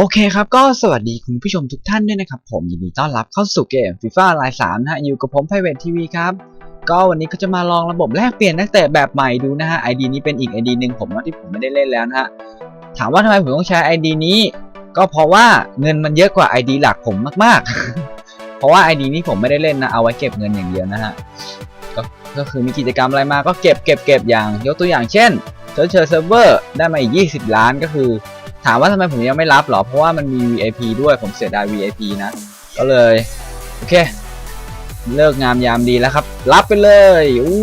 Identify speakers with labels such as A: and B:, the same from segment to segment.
A: โอเคครับ ก็สวัสดีคุณผู้ชมทุกท่านด้วยนะครับ ผมยินดีต้อนรับเข้าสู่เกม FIFA ลาย3นะฮะอยู่กับผม Private TV ครับ ก็วันนี้ก็จะมาลองระบบแลกเปลี่ยนนักเตะแบบใหม่ดูนะฮะ ID นี้เป็นอีก ID หนึ่งผมว่าที่ผมไม่ได้เล่นแล้วนะฮะถามว่าทำไมผมต้องใช้ ID นี้ ก็เพราะว่าเงินมันเยอะกว่า ID หลักผมมากๆ เพราะว่า ID นี้ผมไม่ได้เล่นนะเอาไว้เก็บเงินอย่างเดียวนะฮะก็ก็คือมีกิจกรรมอะไรมาก็เก็บเก็บเก็บอย่างยกตัวอย่างเช่นเชิญเชิญเซิร์ฟเวอร์ได้มาอีก 20 ล้านก็คือ ถามว่าทำไมผมยังไม่รับหรอ เพราะว่ามันมี VIP ด้วยผมเสียดาย VIP นะ ก็เลย โอเค เลิกงามยามดีแล้วครับ รับไปเลยอู้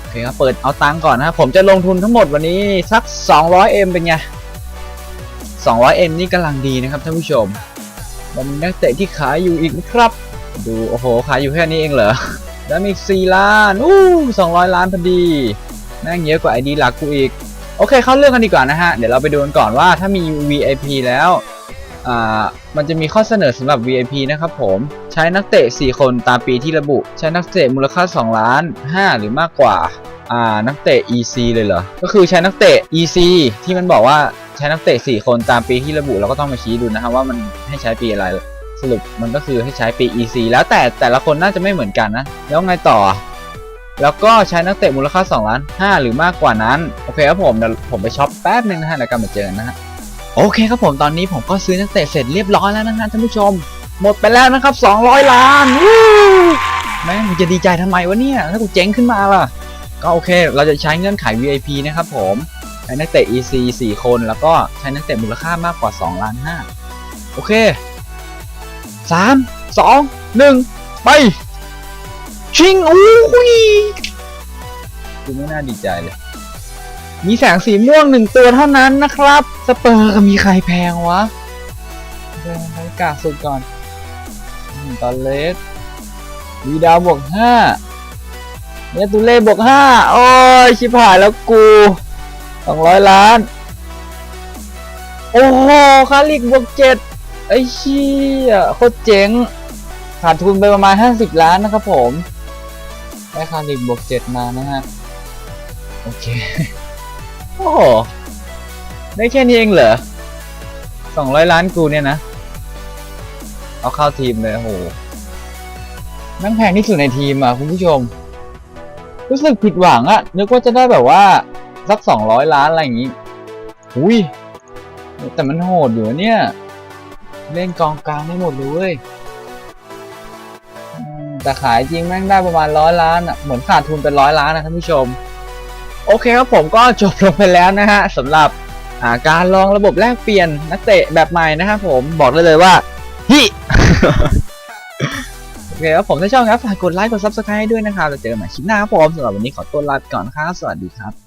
A: โอเคครับเปิดเอาตังค์ก่อนนะผมจะลงทุนทั้งหมดวันนี้สัก 200M เป็นไง 200M นี่กำลังดีนะครับท่านผู้ชมมันมีนักเตะที่ขายอยู่อีกครับ ดู โอ้โห ขายอยู่แค่นี้เองเหรอ แล้วมีอีก4ล้านอู้200 ล้านพอดีแม่งเยอะกว่า ID หลักกูอีก โอเคเข้าเรื่องกันดีกว่านะฮะ เดี๋ยวเราไปดูกันก่อนว่าถ้ามี VIP แล้วอ่ามันจะมีข้อเสนอสำหรับ VIP นะครับผมใช้นักเตะ 4 คนตามปีที่ระบุ ใช้นักเตะมูลค่า 2 ล้าน 5 หรือมากกว่าอ่านักเตะ EC เลยเหรอ ก็คือใช้นักเตะ EC ที่มันบอกว่าใช้นักเตะ 4 คนตามปีที่ระบุเราก็ต้องมาชี้ดูนะครับว่ามันให้ใช้ปีอะไร สรุปมันก็คือให้ใช้ปี EC แล้วแต่แต่ละคนน่าจะไม่เหมือนกันนะ แล้วไงต่อ แล้วก็ใช้นักเตะมูลค่า2ล้าน5หรือมากกว่านั้น โอเคครับผมเดี๋ยวผมไปช็อปแป๊บนึงนะฮะแล้วกลับมาเจอกันนะฮะโอเคครับผมตอนนี้ผมก็ซื้อนักเตะเสร็จเรียบร้อยแล้วนะฮะท่านผู้ชม หมดไปแล้วนะครับ 200 ล้านวู้แม่งจะดีใจทำไมวะเนี่ยถ้ากูเจ๊งขึ้นมาล่ะ ก็โอเค เราจะใช้เงื่อนไข VIP นะครับผมใช้นักเตะ EC 4 คนแล้วก็ใช้นักเตะมูลค่ามากกว่า2ล้าน5โอเค 3 2 1 ไป ชิงอู้ยกูไม่น่าดีใจเลย มีแสงสีม่วงหนึ่งตัวเท่านั้นนะครับ สเปอร์ก็มีใครแพงวะแพงไปกากสุดก่อนอืมตอนเลสวีดาวบวกห้าเนตูเล่บวกห้าโอ้ย ชิบหายแล้วกูสองร้อยล้าน โอ้โห คาลิกบวกเจ็ดไอ้เชี่ยโคตรเจ๋งขาดทุนไปประมาณ 50 ล้านนะครับผม ได้คาริกบวกเจ็ดมานะฮะ โอเค โอ้โห ได้แค่นี้เองเหรอ200ล้านกูเนี่ยนะ เอาเข้าทีมเลยโอ้โหนั่งแพงที่สุดในทีมอะคุณผู้ชม รู้สึกผิดหวังอะนึกว่าจะได้แบบว่า สัก200ล้านอะไรอย่างงี้ อุ้ย แต่มันโหดอยู่เนี่ย เล่นกองกลางได้หมดเลยเว้ย แต่ขายจริงแม่งได้ประมาณร้อยล้านอะเหมือนขาดทุนเป็นร้อยล้านนะท่านผู้ชม โอเคครับผมก็จบลงไปแล้วนะฮะสำหรับาการลองระบบแลกเปลี่ยนนักเตะแบบใหม่นะครับผมบอกได้เลยว่าฮิโอเคครับผมถ้าชอบครับฝากกดไลค์กด subscribe ด้วยนะครับแล้วเจอกันใหม่คลิปหน้าครับผมสำหรับวันนี้ขอตัวลาไปก่อนนะครับสวัสดีครับ